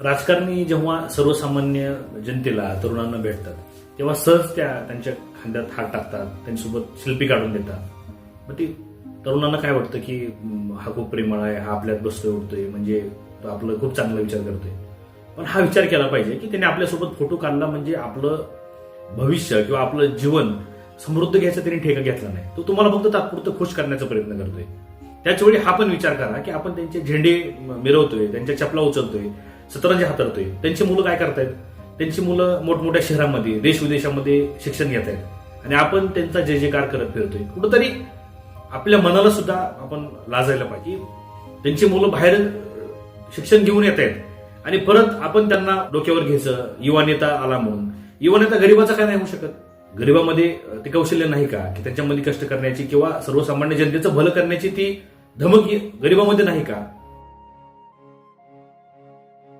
राजकारणी जेव्हा सर्वसामान्य जनतेला तरुणांना भेटतात तेव्हा सहज त्या त्यांच्या खांद्यात हात टाकतात त्यांच्यासोबत शिल्पी काढून देतात. मग ती तरुणांना काय वाटतं की हा खूप प्रेमळ आहे हा आपल्यात बसतोय उठतोय म्हणजे तो आपलं खूप चांगला विचार करतोय. पण हा विचार केला पाहिजे की त्याने आपल्यासोबत फोटो काढला म्हणजे आपलं भविष्य किंवा आपलं जीवन समृद्ध घ्यायचा त्यांनी ठेका घेतला नाही. तो तुम्हाला फक्त तात्पुरतं खुश करण्याचा प्रयत्न करतोय. त्याच वेळी हा पण विचार करा की आपण त्यांचे झेंडे मिरवतोय त्यांच्या चपला उचलतोय सतरंजी हाताळतोय. त्यांची मुलं काय करतायत? त्यांची मुलं मोठमोठ्या शहरांमध्ये देश विदेशामध्ये शिक्षण घेत आहेत आणि आपण त्यांचा जय जयकार करत फिरतोय. कुठंतरी आपल्या मनाला सुद्धा आपण लाजायला पाहिजे. त्यांची मुलं बाहेर शिक्षण घेऊन येत आहेत आणि परत आपण त्यांना डोक्यावर घ्यायचं युवा नेता आला म्हणून. युवा नेता गरीबाचा काय नाही होऊ शकत. गरीबामध्ये ते कौशल्य नाही का? की त्यांच्यामध्ये कष्ट करण्याची किंवा सर्वसामान्य जनतेचं भलं करण्याची ती धमकी गरीबामध्ये नाही का?